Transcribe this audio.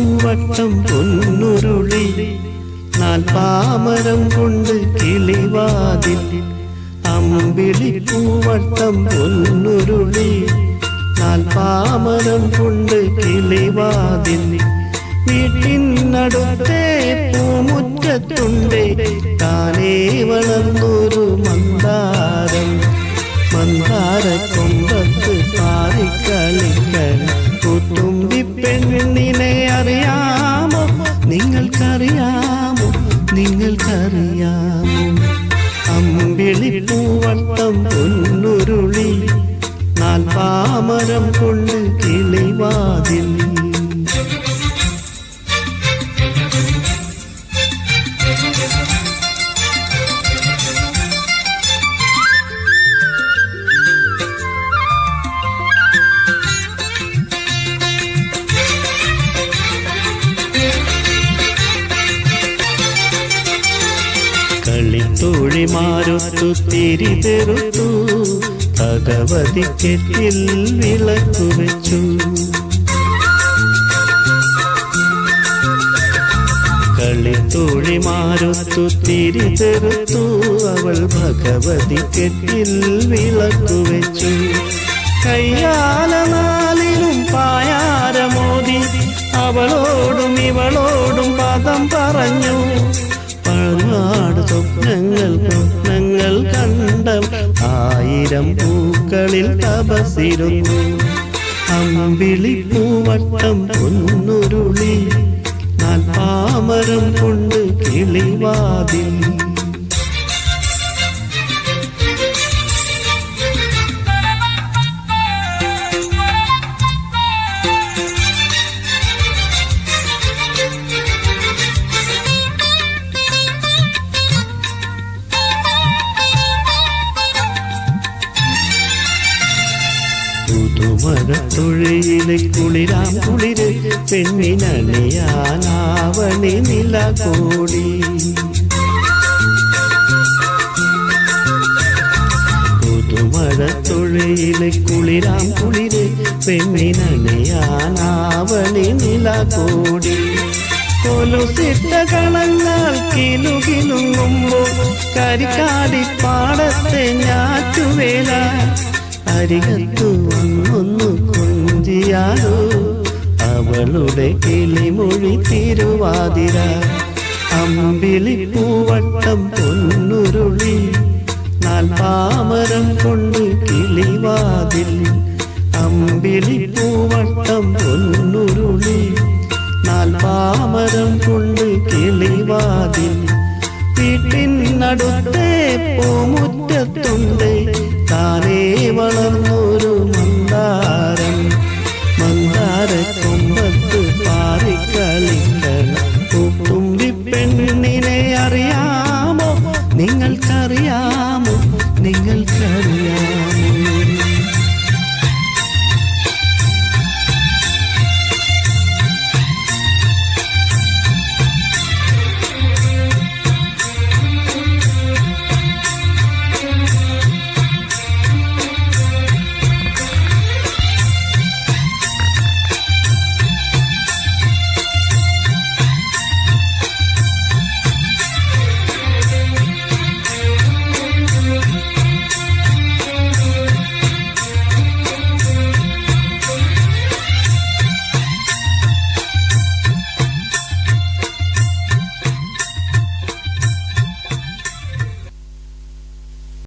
പൂവട്ടം പൊന്നുരുളി നാൽപ്പാമരം കൊണ്ട് കിളിവാതിൽ അമ്പിളി പൂവട്ടം പൊന്നുരുളി നാൽപ്പാമരം കൊണ്ട് കിളിവാതിൽ. വീട്ടിനടുത്തേ പൂമുറ്റത്തുണ്ടേ താനേ വളർന്നൊരു നിങ്ങൾക്കറിയാമോ അമ്പിളിപ്പൂവട്ടം പൊന്നുരുളി പാമരം കൊണ്ട് കിളിവാതിൽ കളിത്തോഴിമാരൊത്തു തിരിതെറുത്തു ഭഗവതി കെട്ടിൽ വിളക്കു വെച്ചു. കളി തോഴി മാറുത്തു തിരിതെറുത്തു അവൾ ഭഗവതി കെട്ടിൽ വിളക്കു വെച്ചു. കയ്യാലും പായാരമോദി അവളോടും ഇവളോടും പദം പറഞ്ഞു. സ്വപ്നങ്ങൾ സ്വപ്നങ്ങൾ കണ്ട ആയിരം പൂക്കളിൽ തപസിരുന്നു അമ്പിളി പൂവട്ടം പൊന്നുരുളി നാൽപ്പാമരം കൊണ്ട് കിളിവാതിൽ പുതുമഴത്തുഴയിലെ കുളിരാം കുളിര് പെണ്ണിനണിയാനാവണി നില കോടി പുതുമഴത്തുഴയിലെ കുളിരാം കുളിര് പെണ്ണിനണിയാനാവണി നില കോടി കൊലുസിട്ട കണങ്ങൾ കിലുകിലുങ്ങുമ്പോ കരിക്കാടി പാടത്തെ ഞാറ്റുവേല അരികത്തു വന്നൊന്നു കൊഞ്ചിയാലോ? അവളുടെ കിളിമൊഴി തിരുവാതിര. അമ്പിളി പൂവട്ടം പൊന്നുരുളി പാറിക്കളിക്കണം പൂത്തുമ്പി പെണ്ണിനെ അറിയാമോ? നിങ്ങൾക്കറിയാമോ? നിങ്ങൾക്കറിയാമോ?